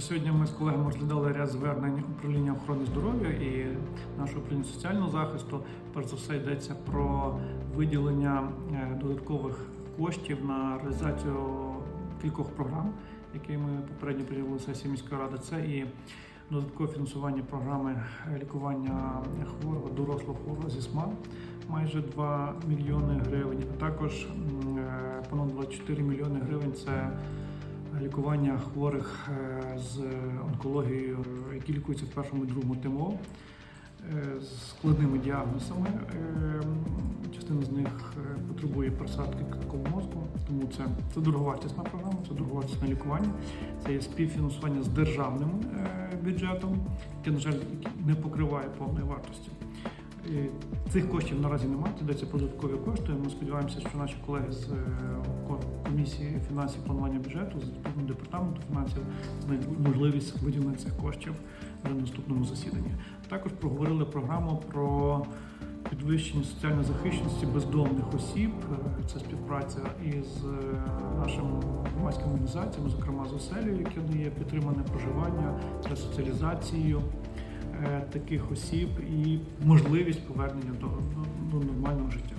Сьогодні ми з колегами розглядали ряд звернень управління охорони здоров'я і нашого управління соціального захисту. Перш за все йдеться про виділення е, додаткових коштів на реалізацію кількох програм, які ми попередньо прийняли сесії міської ради. Це і додаткове фінансування програми лікування хворого дорослого хворого зі СМА майже 2 мільйони гривень. А також е, понад 24 мільйони гривень це лікування хворих е, з онкологією, які лікуються в першому і другому ТМО е, з складними діагнозами. Е, Частина з них потребує просадки кісткового мозку, тому це, це дороговартісна програма, це дороговартісне лікування. Це є співфінансування з державним бюджетом, яке, на жаль, не покриває повної вартості. Цих коштів наразі немає, йдеться про додаткові кошти. Ми сподіваємося, що наші колеги з е, комісії фінансів планування бюджету, з департаменту фінансів знайдуть можливість виділення цих коштів на наступному засіданні. Також проговорили програму про підвищення соціальної захищеності бездомних осіб. Е, Це співпраця із е, нашими громадськими організаціями, зокрема з оселею, яке дає підтримане проживання, ресоціалізацію е, таких осіб і можливість повернення до, до, до нормального життя.